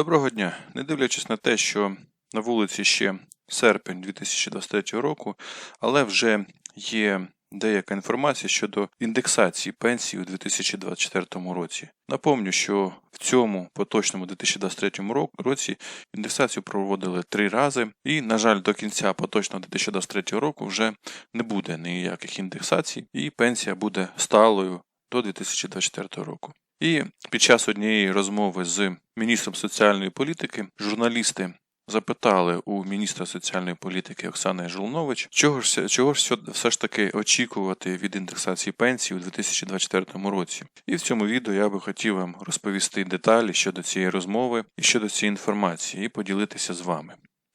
Доброго дня. Не дивлячись на те, що на вулиці ще серпень 2023 року, але вже є деяка інформація щодо індексації пенсій у 2024 році. Напомню, що в цьому поточному 2023 році індексацію проводили три рази, і, на жаль, до кінця поточного 2023 року вже не буде ніяких індексацій, і пенсія буде сталою до 2024 року. І під час однієї розмови з міністром соціальної політики журналісти запитали у міністра соціальної політики Оксани Жолнович, чого ж, чого ж все ж таки очікувати від індексації пенсій у 2024 році. І в цьому відео я би хотів вам розповісти деталі щодо цієї розмови і щодо цієї інформації і поділитися з вами.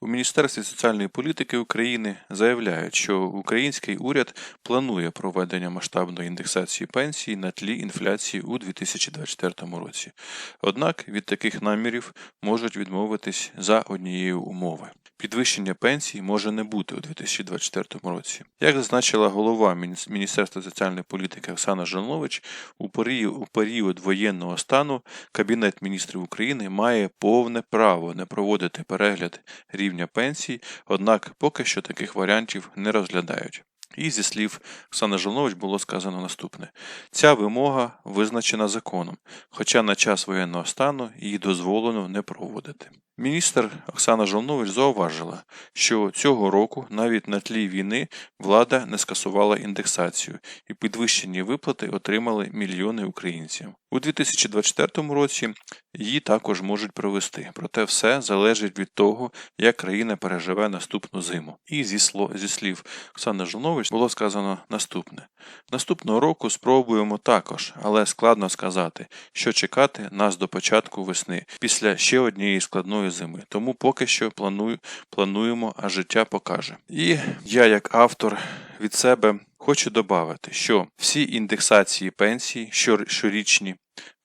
У Міністерстві соціальної політики України заявляють, що український уряд планує проведення масштабної індексації пенсій на тлі інфляції у 2024 році. Однак від таких намірів можуть відмовитись за однієї умови. Підвищення пенсій може не бути у 2024 році. Як зазначила голова Міністерства соціальної політики Оксана Жолнович, у період, у період воєнного стану Кабінет міністрів України має повне право не проводити перегляд рівня пенсій, однак поки що таких варіантів не розглядають. І зі слів Оксани Жолнович було сказано наступне: ця вимога визначена законом, хоча на час воєнного стану її дозволено не проводити. Міністр Оксана Жолнович зауважила, що цього року навіть на тлі війни влада не скасувала індексацію і підвищені виплати отримали мільйони українців. У 2024 році її також можуть провести, проте все залежить від того, як країна переживе наступну зиму. І зі, слів Оксани Жолнович було сказано наступне: наступного року спробуємо також, але складно сказати, що чекати нас до початку весни після ще однієї складної зими. Тому поки що планую, плануємо, а життя покаже. І я, як автор від себе, хочу додати, що всі індексації пенсій щорічні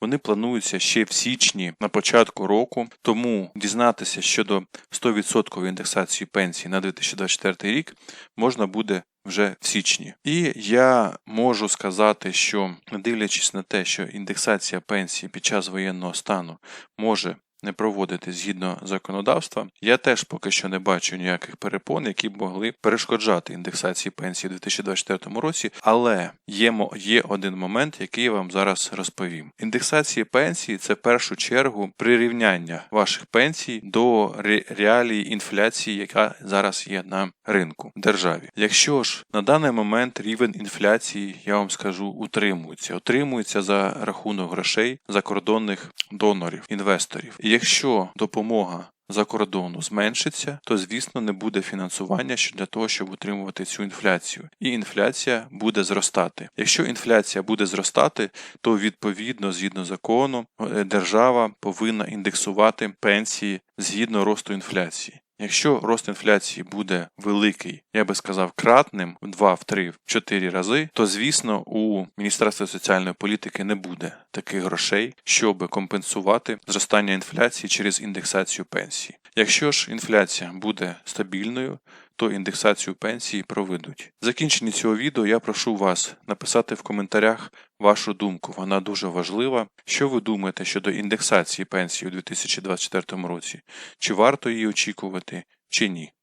вони плануються ще в січні на початку року, тому дізнатися щодо 100% індексації пенсій на 2024 рік можна буде вже в січні. І я можу сказати, що дивлячись на те, що індексація пенсії під час воєнного стану може не проводити згідно законодавства, я теж поки що не бачу ніяких перепон, які б могли перешкоджати індексації пенсії у 2024 році. Але є, є один момент, який я вам зараз розповім. Індексація пенсії це в першу чергу прирівняння ваших пенсій до ре- реалії інфляції, яка зараз є на ринку в державі. Якщо ж на даний момент рівень інфляції, я вам скажу, утримується, утримується за рахунок грошей закордонних донорів, інвесторів. І якщо допомога за кордону зменшиться, то звісно не буде фінансування для того, щоб утримувати цю інфляцію, і інфляція буде зростати. Якщо інфляція буде зростати, то відповідно згідно закону е, держава повинна індексувати пенсії згідно росту інфляції. Якщо рост інфляції буде великий, я би сказав, кратним в 2, в 3, в 4 рази, то звісно у Міністерства соціальної політики не буде таких грошей, щоб компенсувати зростання інфляції через індексацію пенсії. Якщо ж інфляція буде стабільною, то індексацію пенсії проведуть. В закінченні цього відео я прошу вас написати в коментарях вашу думку. Вона дуже важлива. Що ви думаєте щодо індексації пенсії у 2024 році? Чи варто її очікувати, чи ні?